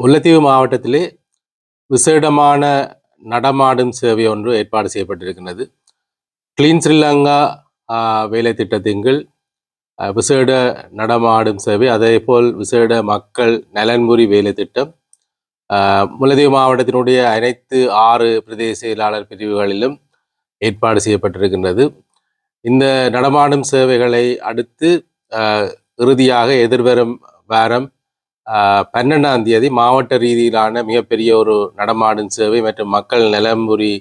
முல்லைத்தீவு மாவட்டத்திலே விசேடமான நடமாடும் சேவை ஒன்று ஏற்பாடு செய்யப்பட்டிருக்கின்றது. கிளீன் ஸ்ரீலங்கா வேலை திட்டத்தின் கீழ் விசேட நடமாடும் சேவை அதே போல் விசேட மக்கள் நலன்புரி வேலை திட்டம் முல்லைத்தீவு மாவட்டத்தினுடைய அனைத்து ஆறு பிரதேச செயலாளர் பிரிவுகளிலும் ஏற்பாடு செய்யப்பட்டிருக்கின்றது. இந்த நடமாடும் சேவைகளை அடுத்து இறுதியாக எதிர்வரும் வாரம் பன்னெண்டாம் தேதி மாவட்ட ரீதியிலான மிகப்பெரிய ஒரு நடமாடும் சேவை மற்றும் மக்கள் நலம்புரி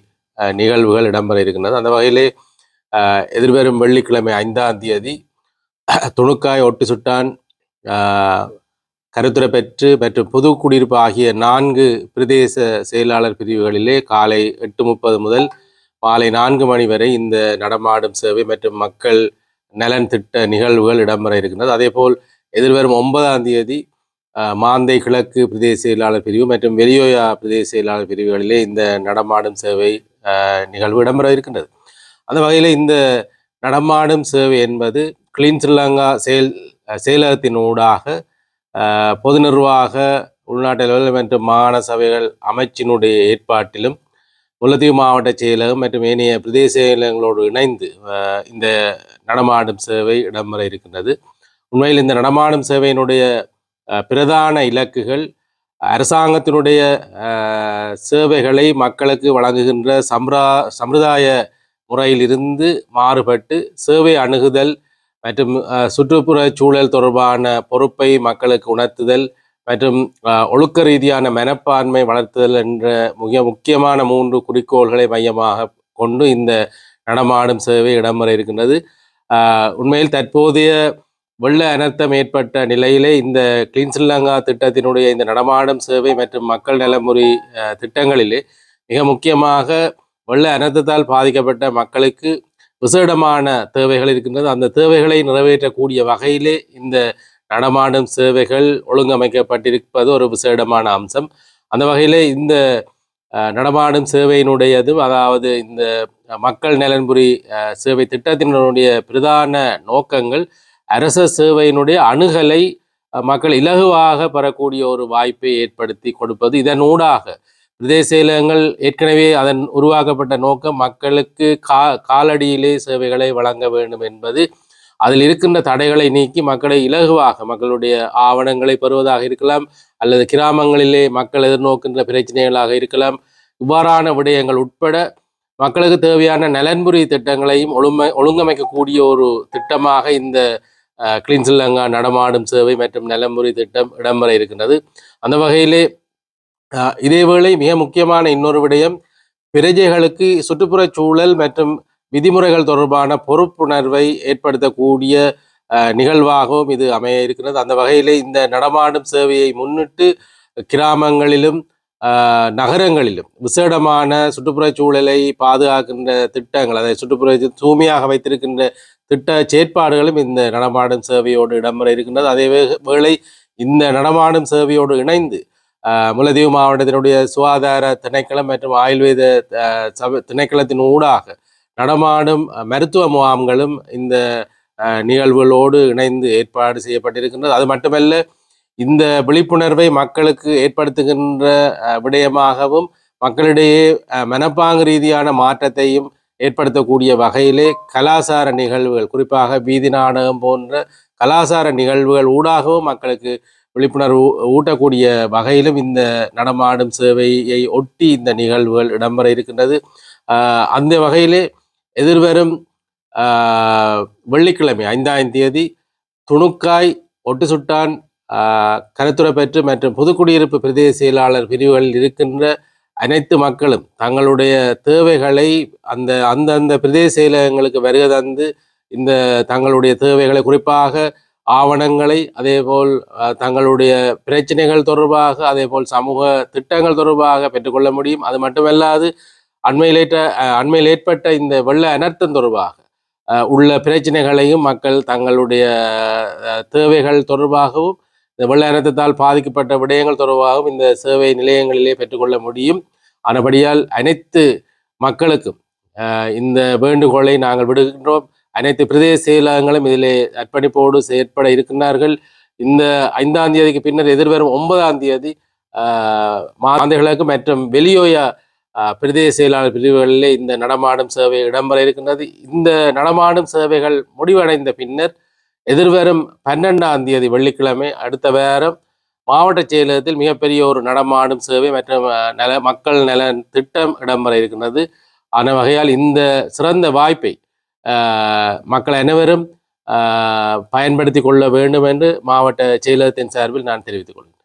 நிகழ்வுகள் இடம்பெற இருக்கின்றது. அந்த வகையிலே எதிர்வரும் வெள்ளிக்கிழமை ஐந்தாம் தேதி துணுக்காய் ஒட்டு சுட்டான் கருத்துரை பெற்று மற்றும் புது குடியிருப்பு ஆகிய நான்கு பிரதேச செயலாளர் பிரிவுகளிலே காலை எட்டு முப்பது முதல் மாலை நான்கு மணி வரை இந்த நடமாடும் சேவை மற்றும் மக்கள் நலன் திட்ட நிகழ்வுகள் இடம்பெற இருக்கின்றது. அதேபோல் எதிர்வரும் ஒன்பதாம் தேதி மாந்தை கிழக்கு பிரதேச செயலாளர் பிரிவு மற்றும் வெளியோயா பிரதேச செயலாளர் பிரிவுகளிலே இந்த நடமாடும் சேவை நிகழ்வு இடம்பெற இருக்கின்றது. அந்த வகையில் இந்த நடமாடும் சேவை என்பது கிளீன் ஸ்ரீலங்கா செயல் செயலகத்தினூடாக செயலகத்தின் ஊடாக பொது நிர்வாக உள்நாட்டு அளவில் மற்றும் மாகாண சபைகள் அமைச்சினுடைய ஏற்பாட்டிலும் முல்லத்தீவு மாவட்ட செயலகம் மற்றும் ஏனைய பிரதேச செயலகங்களோடு இணைந்து இந்த நடமாடும் சேவை இடம்பெற இருக்கின்றது. உண்மையில் இந்த நடமாடும் சேவையினுடைய பிரதான இலக்குகள் அரசாங்கத்தினுடைய சேவைகளை மக்களுக்கு வழங்குகின்ற சம்ரா சம்பிரதாய முறையிலிருந்து மாறுபட்டு சேவை அணுகுதல் மற்றும் சுற்றுப்புற சூழல் தொடர்பான பொறுப்பை மக்களுக்கு உணர்த்துதல் மற்றும் ஒழுக்க ரீதியான மனப்பான்மை வளர்த்துதல் என்ற மிக முக்கியமான மூன்று குறிக்கோள்களை மையமாக கொண்டு இந்த நடமாடும் சேவை இடம்பெற இருக்கின்றது. உண்மையில் தற்போதைய வெள்ள அனர்த்தம் ஏற்பட்ட நிலையிலே இந்த கிளீன் ஸ்ரீலங்கா திட்டத்தினுடைய இந்த நடமாடும் சேவை மற்றும் மக்கள் நலமுறை திட்டங்களிலே மிக முக்கியமாக வெள்ள அனர்த்தத்தால் பாதிக்கப்பட்ட மக்களுக்கு விசேடமான தேவைகள் இருக்கின்றது. அந்த தேவைகளை நிறைவேற்றக்கூடிய வகையிலே இந்த நடமாடும் சேவைகள் ஒழுங்கமைக்கப்பட்டிருப்பது ஒரு விசேடமான அம்சம். அந்த வகையிலே இந்த நடமாடும் சேவையினுடையதும் அதாவது இந்த மக்கள் நலன்புரி சேவை திட்டத்தினுடைய பிரதான நோக்கங்கள் அரச சேவையினுடைய அணுகலை மக்கள் இலகுவாக பெறக்கூடிய ஒரு வாய்ப்பை ஏற்படுத்தி கொடுப்பது இதனூடாக பிரதேச செயலகங்கள் ஏற்கனவே அதன் உருவாக்கப்பட்ட நோக்கம் மக்களுக்கு கா காலடியிலே சேவைகளை வழங்க வேண்டும் என்பது. அதில் இருக்கின்ற தடைகளை நீக்கி மக்களை இலகுவாக மக்களுடைய ஆவணங்களை பெறுவதாக இருக்கலாம் அல்லது கிராமங்களிலே மக்கள் எதிர்நோக்கின்ற பிரச்சனைகளாக இருக்கலாம். இவ்வாறான விடயங்கள் உட்பட மக்களுக்கு தேவையான நலன்புரி திட்டங்களையும் ஒழுமை ஒழுங்கமைக்கக்கூடிய ஒரு திட்டமாக இந்த அஹ், கிளீன் நடமாடும் சேவை மற்றும் நலம்புரி திட்டம் இடம்பெற இருக்கின்றது. அந்த வகையிலே இதேவேளை மிக முக்கியமான இன்னொரு விடயம் பிரஜைகளுக்கு சுற்றுப்புற சூழல் மற்றும் விதிமுறைகள் தொடர்பான பொறுப்புணர்வை ஏற்படுத்தக்கூடிய நிகழ்வாகவும் இது அமைய இருக்கிறது அந்த வகையிலே இந்த நடமாடும் சேவையை முன்னிட்டு கிராமங்களிலும் நகரங்களிலும் விசேடமான சுற்றுப்புறச் சூழலை பாதுகாக்கின்ற திட்டங்கள் அதை சுற்றுப்புற தூய்மையாக வைத்திருக்கின்ற திட்ட செயற்பாடுகளும் இந்த நடமாடும் சேவையோடு இடம்பெற இருக்கின்றது. அதே வேளை இந்த நடமாடும் சேவையோடு இணைந்து முல்லைத்தீவு மாவட்டத்தினுடைய சுகாதார திணைக்களம் மற்றும் ஆயுர்வேத சபை திணைக்களத்தின் ஊடாக நடமாடும் மருத்துவ முகாம்களும் இந்த நிகழ்வுகளோடு இணைந்து ஏற்பாடு செய்யப்பட்டிருக்கின்றது. அது மட்டுமல்ல இந்த விழிப்புணர்வை மக்களுக்கு ஏற்படுத்துகின்ற விடயமாகவும் மக்களிடையே மனப்பாங்கு ரீதியான மாற்றத்தையும் ஏற்படுத்தக்கூடிய வகையிலே கலாசார நிகழ்வுகள் குறிப்பாக வீதி நாடகம் போன்ற கலாசார நிகழ்வுகள் ஊடாகவும் மக்களுக்கு விழிப்புணர்வு ஊட்டக்கூடிய வகையிலும் இந்த நடமாடும் சேவையை ஒட்டி இந்த நிகழ்வுகள் இடம்பெற இருக்கின்றது. அந்த வகையிலே எதிர்வரும் வெள்ளிக்கிழமை ஐந்தாம் தேதி துணுக்காய் ஒட்டு சுட்டான் கருத்துரை பெற்று மற்றும் புதுக்குடியிருப்பு பிரதேச செயலாளர் பிரிவுகளில் இருக்கின்ற அனைத்து மக்களும் தங்களுடைய தேவைகளை அந்த அந்தந்த பிரதேச செயலகங்களுக்கு வருகை தந்து இந்த தங்களுடைய தேவைகளை குறிப்பாக ஆவணங்களை அதேபோல் தங்களுடைய பிரச்சனைகள் தொடர்பாக அதேபோல் சமூக திட்டங்கள் தொடர்பாக பெற்றுக்கொள்ள முடியும். அது மட்டுமல்லாது அண்மையிலேற்ற ஏற்ற அண்மையில் ஏற்பட்ட இந்த வெள்ள அனர்த்தம் தொடர்பாக உள்ள பிரச்சனைகளையும் மக்கள் தங்களுடைய தேவைகள் தொடர்பாகவும் இந்த வெள்ள அனர்த்தத்தால் பாதிக்கப்பட்ட விடயங்கள் தொடர்பாகவும் இந்த சேவை நிலையங்களிலே பெற்றுக்கொள்ள முடியும். ஆனபடியால் அனைத்து மக்களுக்கும் இந்த வேண்டுகோளை நாங்கள் விடுகின்றோம். அனைத்து பிரதேச செயலகங்களும் இதிலே அர்ப்பணிப்போடு செயற்பட இருக்கின்றார்கள். இந்த ஐந்தாம் தேதிக்கு பின்னர் எதிர்வரும் ஒன்பதாம் தேதி மாந்தைகளுக்கு மற்றும் வெளியோய பிரதேச செயலாளர் பிரிவுகளிலே இந்த நடமாடும் சேவை இடம்பெற இருக்கின்றது. இந்த நடமாடும் சேவைகள் முடிவடைந்த பின்னர் எதிர்வரும் பன்னெண்டாம் தேதி வெள்ளிக்கிழமை அடுத்த வாரம் மாவட்ட செயலகத்தில் மிகப்பெரிய ஒரு நடமாடும் சேவை மற்றும் நல மக்கள் நலன் திட்டம் இடம்பெற இருக்கின்றது. ஆன வகையால் இந்த சிறந்த வாய்ப்பை மக்கள் அனைவரும் பயன்படுத்தி கொள்ள வேண்டும் என்று மாவட்ட செயலகத்தின் சார்பில் நான் தெரிவித்துக் கொள்கிறேன்.